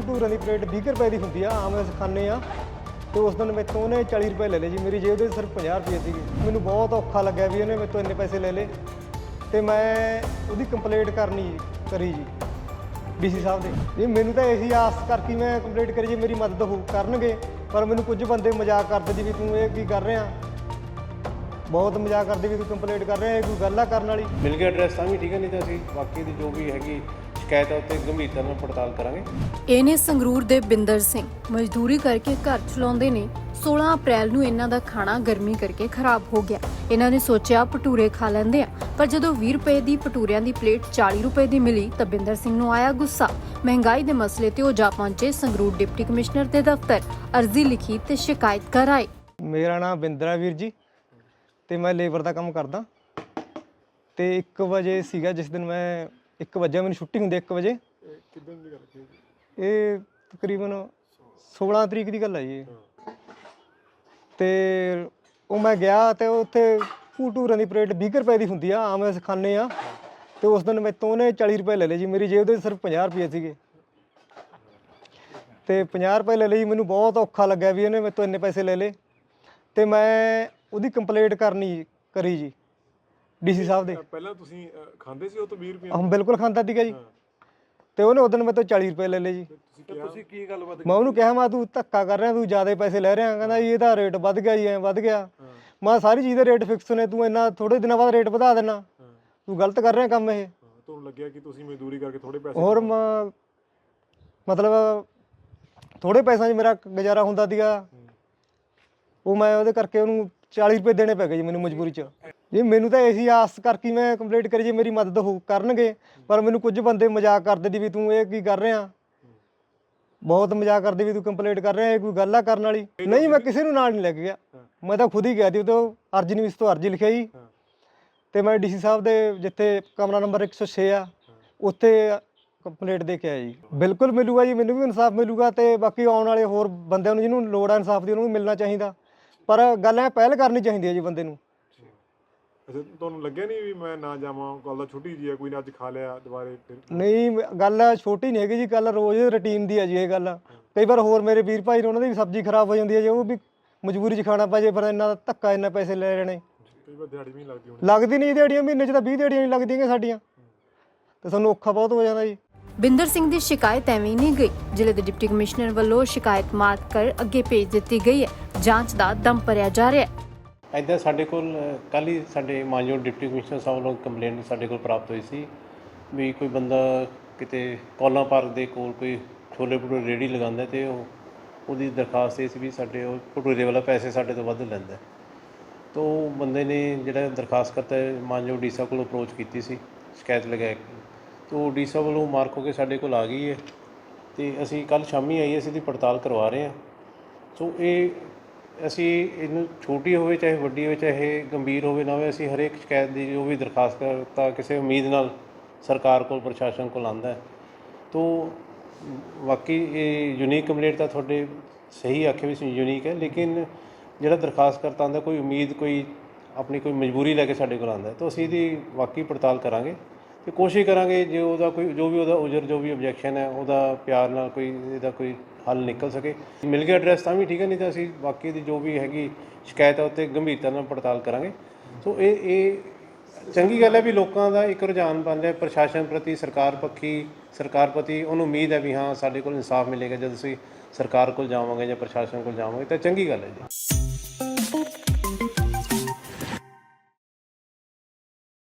ਭਟੂਰਾਂ ਦੀ plate 20 ਕੁ ਰੁਪਏ ਦੀ ਹੁੰਦੀ ਆ, ਆਮ ਅਸੀਂ ਖਾਂਦੇ ਆ। ਤੇ ਉਸ ਦਿਨ ਮੈਥੋਂ ਉਹਨੇ 40 ਰੁਪਏ ਲੈ ਲਏ ਜੀ। ਮੇਰੀ ਜੇਬ ਦੇ ਸਿਰਫ 50 ਰੁਪਏ ਸੀਗੇ। ਮੈਨੂੰ ਬਹੁਤ ਔਖਾ ਲੱਗਿਆ ਵੀ ਉਹਨੇ ਮੈਥੋਂ ਇੰਨੇ ਪੈਸੇ ਲੈ ਲਏ। ਤੇ ਮੈਂ ਉਹਦੀ ਕੰਪਲੇਂਟ ਕਰਨੀ ਕਰੀ ਜੀ ਡੀਸੀ ਸਾਹਿਬ ਦੇ। ਜੀ ਮੈਨੂੰ ਤਾਂ ਇਹੀ ਆਸ ਕਰਕੇ ਮੈਂ ਕੰਪਲੇਂਟ ਕਰੀ ਜੀ, ਮੇਰੀ ਮਦਦ ਹੋ, ਕਰਨਗੇ। ਪਰ ਮੈਨੂੰ ਕੁਝ ਬੰਦੇ ਮਜ਼ਾਕ ਕਰਦੇ ਜੀ ਵੀ ਤੂੰ ਇਹ ਕੀ ਕਰ ਰਿਹਾ? ਬਹੁਤ ਮਜ਼ਾਕ ਕਰਦੇ ਵੀ ਤੂੰ ਕੰਪਲੇਂਟ ਕਰ ਰਿਹਾ, ਇਹ ਕੋਈ ਗੱਲ ਆ ਕਰਨ ਵਾਲੀ? ਮਿਲ ਗਿਆ ਐਡਰੈਸ ਤਾਂ ਵੀ ਠੀਕ ਹੈ ਨਹੀਂ ਤਾਂ ਅਸੀਂ ਬਾਕੀ ਦੀ ਜੋ ਵੀ ਹੈਗੀ ਸ਼ਿਕਾਇਤ ਹੈ ਉੱਤੇ ਗੰਭੀਰਤਾ ਨਾਲ ਪੜਤਾਲ ਕਰਾਂਗੇ। ਇਹ ਨੇ ਸੰਗਰੂਰ ਦੇ ਬਿੰਦਰ ਸਿੰਘ। ਮਜ਼ਦੂਰੀ ਕਰਕੇ ਘਰ ਚਲਾਉਂਦੇ ਨੇ। 16 ਅਪ੍ਰੈਲ ਨੂੰ ਇਹਨਾਂ ਦਾ ਖਾਣਾ ਗਰਮੀ ਕਰਕੇ ਖਰਾਬ ਹੋ ਗਿਆ। ਇਹਨਾਂ ਨੇ ਸੋਚਿਆ ਭਟੂਰੇ ਖਾ ਲੈਂਦੇ ਆ। ਪਰ ਜਦੋਂ 20 ਰੁਪਏ ਦੀ ਭਟੂਰਿਆਂ ਦੀ ਪਲੇਟ 40 ਰੁਪਏ ਦੀ ਮਿਲੀ ਤਾਂ ਬਿੰਦਰ ਸਿੰਘ ਨੂੰ ਆਇਆ ਗੁੱਸਾ। ਮਹਿੰਗਾਈ ਦੇ ਮਸਲੇ ਤੇ ਉਹ ਜਾ ਪਹੁੰਚੇ ਸੰਗਰੂਰ ਡਿਪਟੀ ਕਮਿਸ਼ਨਰ ਦੇ ਦਫ਼ਤਰ। ਅਰਜ਼ੀ ਲਿਖੀ ਤੇ ਸ਼ਿਕਾਇਤ ਕਰ ਆਏ ਮੇਰਾ ਨਾਮ ਬਿੰਦਰਾ ਵੀਰ ਜੀ ਤੇ ਮੈਂ ਲੇਬਰ ਦਾ ਕੰਮ ਕਰਦਾ। ਤੇ 1 ਵਜੇ ਸੀਗਾ ਜਿਸ ਦਿਨ ਮੈਂ 1 ਵਜੇ ਮੈਨੂੰ ਛੁੱਟੀ ਹੁੰਦੀ 1 ਵਜੇ। ਇਹ ਤਕਰੀਬਨ 16 ਤਰੀਕ ਦੀ ਗੱਲ ਹੈ ਜੀ ਇਹ। ਤੇ ਉਹ ਮੈਂ ਗਿਆ ਤੇ ਉੱਥੇ ਭਟੂਰਾਂ ਦੀ ਪਲੇਟ 20 ਕੁ ਰੁਪਏ ਦੀ ਹੁੰਦੀ ਆ, ਆਮ ਅਸੀਂ ਖਾਂਦੇ ਆ। ਤੇ ਉਸ ਦਿਨ ਮੈਥੋਂ ਉਹਨੇ 40 ਰੁਪਏ ਲੈ ਲਏ ਜੀ, ਮੇਰੀ ਜੇਬ ਦੇ ਸਿਰਫ 50 ਰੁਪਏ ਸੀਗੇ। ਤੇ 50 ਰੁਪਏ ਲੈ ਲਈ ਮੈਨੂੰ ਬਹੁਤ ਔਖਾ ਲੱਗਿਆ ਵੀ ਇਹਨੇ ਤੋਂ ਇੰਨੇ ਪੈਸੇ ਲੈ ਲਏ। ਤੇ ਮੈਂ ਉਹਦੀ ਕੰਪਲੇਂਟ ਕਰਨੀ ਕਰੀ ਜੀ। ਡੀਸੀ ਸਾਹਿਬ ਦੇ। ਪਹਿਲਾਂ ਤੁਸੀਂ ਅਹ, ਖਾਂਦੇ ਸੀ ਉਹ ਤੋਂ 20 ਰੁਪਏ? ਹਮ ਬਿਲਕੁਲ ਖਾਂਦਾ ਸੀਗਾ ਜੀ। ਤੇ ਉਹਨੇ ਉਦੋਂ ਮੈਥੋਂ 40 ਰੁਪਏ ਲੈ ਲਏ ਜੀ। ਤੁਸੀਂ ਕਿਹਾ ਤੁਸੀਂ ਕੀ ਗੱਲਬਾਤ ਮੈਂ ਉਹਨੂੰ ਕਿਹਾ ਮੈਂ ਤੂੰ ਧੱਕਾ ਕਰ ਰਿਹਾ ਤੂੰ ਜ਼ਿਆਦਾ ਪੈਸੇ ਲੈ ਰਿਹਾ। ਕਹਿੰਦਾ ਜੀ ਇਹਦਾ ਰੇਟ ਵੱਧ ਗਿਆ ਜੀ ਐ ਵੱਧ ਗਿਆ। ਮੈਂ ਸਾਰੀ ਚੀਜ਼ ਦੇ ਰੇਟ ਫਿਕਸ ਨੇ ਤੂੰ ਇੰਨਾ ਥੋੜੇ ਦਿਨਾਂ ਬਾਅਦ ਰੇਟ ਵਧਾ ਦੇਣਾ। ਤੂੰ ਗਲਤ ਕਰ ਰਿਹਾ ਕੰਮ ਇਹ। ਹਾਂ, ਤੁਹਾਨੂੰ ਲੱਗਿਆ ਕਿ ਤੁਸੀਂ ਮਜ਼ਦੂਰੀ ਕਰਕੇ ਥੋੜੇ ਪੈਸੇ ਹੋਰ ਮ- ਮਤਲਬ ਥੋੜੇ ਪੈਸਿਆਂ 'ਚ ਮੇਰਾ ਗੁਜ਼ਾਰਾ ਹੁੰਦਾ ਸੀਗਾ। ਉਹ ਮੈਂ ਉਹਦੇ ਕਰਕੇ ਉਹਨੂੰ 40 ਰੁਪਏ ਦੇਣੇ ਪੈ ਗਏ ਜੀ ਮੈਨੂੰ ਮਜਬੂਰੀ 'ਚ। ਜੀ ਮੈਨੂੰ ਤਾਂ ਇਹੀ ਆਸ ਕਰਕੇ ਮੈਂ ਕੰਪਲੀਟ ਕਰੀ ਜੀ ਮੇਰੀ ਮਦਦ ਹੋ ਕਰਨਗੇ ਪਰ ਮੈਨੂੰ ਕੁਝ ਬੰਦੇ ਮਜ਼ਾਕ ਕਰਦੇ ਦੀ ਵੀ ਤੂੰ ਇਹ ਕੀ ਕਰ ਰਿਹਾ? ਬਹੁਤ ਮਜ਼ਾਕ ਕਰਦੇ ਵੀ ਤੂੰ ਕੰਪਲੀਟ ਕਰ ਰਿਹਾ ਇਹ ਕੋਈ ਗੱਲ ਆ ਕਰਨ ਵਾਲੀ? ਨਹੀਂ ਮੈਂ ਕਿਸੇ ਨੂੰ ਨਾਲ ਨਹੀਂ ਲੈ ਕੇ ਗਿਆ। ਮੈਂ ਤਾਂ ਖੁਦ ਹੀ ਗਿਆ ਸੀ ਉਹ ਅਰਜੀ ਨਹੀਂ ਇਸ ਤੋਂ ਅਰਜੀ ਲਿਖਾਈ। ਤੇ ਮੈਂ ਡੀਸੀ ਸਾਹਿਬ ਦੇ ਜਿੱਥੇ ਕਮਰਾ ਨੰਬਰ 106 ਆ ਉੱਥੇ ਕੰਪਲੀਟ ਦੇ ਕੇ ਆਇਆ ਜੀ। ਬਿਲਕੁਲ ਮਿਲੂਗਾ ਜੀ ਮੈਨੂੰ ਵੀ ਇਨਸਾਫ ਮਿਲੂਗਾ ਤੇ ਬਾਕੀ ਆਉਣ ਵਾਲੇ ਹੋਰ ਬੰਦਿਆਂ ਨੂੰ ਜਿਹਨੂੰ ਲੋੜ ਆ ਇਨਸਾਫ ਦੀ ਉਹਨੂੰ ਮਿਲਣਾ ਚਾਹੀਦਾ। ਪਰ ਗੱਲ ਐ ਪਹਿਲ ਕਰਨੀ ਚਾਹੀਦੀ ਹੈ ਜੀ ਬੰਦੇ ਨੂੰ। ਅੱਛਾ ਤੁਹਾਨੂੰ ਲੱਗਿਆ ਨਹੀਂ ਵੀ ਮੈਂ ਨਾ ਜਾਵਾਂ ਕੱਲ ਦਾ ਛੁੱਟੀ ਜੀ ਹੈ ਕੋਈ ਨਾ ਅੱਜ ਖਾ ਲਿਆ ਦੁਬਾਰੇ ਫਿਰ? ਨਹੀਂ ਗੱਲ ਛੋਟੀ ਨਹੀਂ ਹੈਗੀ ਜੀ ਗੱਲ ਰੋਜ਼ ਰੁਟੀਨ ਦੀ ਹੈ ਜੀ ਇਹ ਗੱਲ। ਕਈ ਵਾਰ ਹੋਰ ਮੇਰੇ ਵੀਰ ਭਾਈ ਨੇ ਉਹਨਾਂ ਦੀ ਵੀ ਸਬਜ਼ੀ ਖਰਾਬ ਹੋ ਜਾਂਦੀ ਹੈ ਜੀ ਉਹ ਵੀ ਮਜਬੂਰੀ 'ਚ ਖਾਣਾ ਪੈ ਜੇ ਫਿਰ ਇੰਨਾ ਧੱਕਾ ਇੰਨਾ ਪੈਸੇ ਲੈ ਲੈਣੇ ਕਈ ਵਾਰ ਦਿਹਾੜੀ ਵੀ ਨਹੀਂ ਲੱਗਦੀ ਹੁਣ। ਲੱਗਦੀ ਨਹੀਂ ਦਿਹਾੜੀਆਂ ਮਹੀਨੇ 'ਚ ਤਾਂ 20 ਦਿਹਾੜੀਆਂ ਨਹੀਂ ਲੱਗਦੀਆਂ ਸਾਡੀਆਂ। ਤੇ ਸਾਨੂੰ ਔਖਾ ਬਹੁਤ ਹੋ ਜਾਂਦਾ ਜੀ। ਬਿੰਦਰ ਸਿੰਘ ਦੀ ਸ਼ਿਕਾਇਤ ਐਵੇਂ ਹੀ ਨਹੀਂ ਗਈ ਜ਼ਿਲ੍ਹੇ ਦੇ ਡਿਪਟੀ ਕਮਿਸ਼ਨਰ ਵੱਲੋਂ ਸ਼ਿਕਾਇਤ ਮਾਰਕ ਕਰ ਅੱਗੇ ਭੇਜ ਦਿੱਤੀ ਗਈ ਹੈ। ਜਾਂਚ ਦਾ ਦਮ ਭਰਿਆ ਜਾ ਰਿਹਾ ਹੈ। ਐਦਾਂ ਸਾਡੇ ਕੋਲ, ਕੱਲ੍ਹ ਹੀ ਸਾਡੇ ਮਾਨਯੋਗ ਡਿਪਟੀ ਕਮਿਸ਼ਨਰ ਸਾਹਿਬ ਵੱਲੋਂ ਕੰਪਲੇਂਟ ਸਾਡੇ ਕੋਲ ਪ੍ਰਾਪਤ ਹੋਈ ਸੀ ਵੀ ਕੋਈ ਬੰਦਾ ਕਿਤੇ ਕੋਲਾ ਪਾਰਕ ਦੇ ਕੋਲ ਕੋਈ ਛੋਲੇ ਭਟੂਰੇ ਰੇੜੀ ਲਗਾਉਂਦਾ ਤੇ ਉਹ, ਉਹਦੀ ਦਰਖਾਸਤ ਇਹ ਸੀ ਵੀ ਸਾਡੇ ਉਹ ਭਟੂਰੇ ਵਾਲਾ ਪੈਸੇ ਸਾਡੇ ਤੋਂ ਵੱਧ ਲੈਂਦਾ ਹੈ। ਤੋ ਉਹ ਬੰਦੇ ਨੇ ਜਿਹੜਾ ਦਰਖਾਸਤ ਕਰਤਾ ਮਾਨਯੋਗ ਡੀ ਸਾਹਿਬ ਕੋਲ ਅਪਰੋਚ ਕੀਤੀ ਸੀ, ਸ਼ਿਕਾਇਤ ਲਗਾ ਕੇ ਤੋ ਡੀਸਾ ਵੱਲੋਂ ਮਾਰਕ ਹੋ ਕੇ ਸਾਡੇ ਕੋਲ ਆ ਗਈ ਹੈ ਤੇ ਅਸੀਂ ਕੱਲ ਸ਼ਾਮੀ ਆਈਏ, ਅਸੀਂ ਦੀ ਪੜਤਾਲ ਕਰਵਾ ਰਹੇ ਹਾਂ ਸੋ ਇਹ ਅਸੀਂ ਇਹਨੂੰ ਛੋਟੀ ਹੋਵੇ, ਚਾਹੇ ਵੱਡੀ ਹੋਵੇ, ਚਾਹੇ ਗੰਭੀਰ ਹੋਵੇ ਨਾ ਹੋਵੇ, ਅਸੀਂ ਹਰੇਕ ਸ਼ਿਕਾਇਤ ਦੀ ਜੋ ਵੀ ਦਰਖਾਸਤ ਕਰਤਾ ਕਿਸੇ ਉਮੀਦ ਨਾਲ ਸਰਕਾਰ ਕੋਲ, ਪ੍ਰਸ਼ਾਸਨ ਕੋਲ ਆਂਦਾ ਹੈ। ਤੋ ਵਾਕਈ ਇਹ ਯੂਨੀਕ ਕੰਪਲੇਂਟ ਤਾਂ ਤੁਹਾਡੇ ਸਹੀ ਆਖੇ ਵੀ ਯੂਨੀਕ ਹੈ, ਲੇਕਿਨ ਜਿਹੜਾ ਦਰਖਾਸਤ ਕਰਤਾ ਆਂਦਾ ਕੋਈ ਉਮੀਦ, ਕੋਈ ਆਪਣੀ ਕੋਈ ਮਜਬੂਰੀ ਲੈ ਕੇ ਸਾਡੇ ਕੋਲ ਆਂਦਾ ਤਾਂ ਅਸੀਂ ਇਹਦੀ ਵਾਕਈ ਪੜਤਾਲ ਕਰਾਂਗੇ। ਤੇ ਕੋਸ਼ਿਸ਼ ਕਰਾਂਗੇ ਜੇ ਉਹਦਾ ਕੋਈ, ਜੋ ਵੀ ਉਹਦਾ ਉਜਰ, ਜੋ ਵੀ ਆਬਜੈਕਸ਼ਨ ਹੈ, ਉਹਦਾ ਪਿਆਰ ਨਾਲ ਕੋਈ, ਇਹਦਾ ਕੋਈ ਹੱਲ ਨਿਕਲ ਸਕੇ। ਮਿਲ ਗਿਆ ਐਡਰੈਸ ਤਾਂ ਵੀ ਠੀਕ ਹੈ, ਨਹੀਂ ਤਾਂ ਅਸੀਂ ਬਾਕੀ ਦੀ ਜੋ ਵੀ ਹੈਗੀ ਸ਼ਿਕਾਇਤ ਹੈ ਉੱਤੇ ਗੰਭੀਰਤਾ ਨਾਲ ਪੜਤਾਲ ਕਰਾਂਗੇ। ਸੋ ਇਹ ਇਹ ਚੰਗੀ ਗੱਲ ਹੈ ਵੀ ਲੋਕਾਂ ਦਾ ਇੱਕ ਰੁਝਾਨ ਬਣ ਰਿਹਾ ਪ੍ਰਸ਼ਾਸਨ ਪ੍ਰਤੀ, ਸਰਕਾਰ ਪੱਖੀ, ਸਰਕਾਰ ਪ੍ਰਤੀ ਉਹਨੂੰ ਉਮੀਦ ਹੈ ਵੀ ਹਾਂ, ਸਾਡੇ ਕੋਲ ਇਨਸਾਫ ਮਿਲੇਗਾ, ਜਦ ਅਸੀਂ ਸਰਕਾਰ ਕੋਲ ਜਾਵਾਂਗੇ ਜਾਂ ਪ੍ਰਸ਼ਾਸਨ ਕੋਲ ਜਾਵਾਂਗੇ, ਤਾਂ ਚੰਗੀ ਗੱਲ ਹੈ ਜੀ।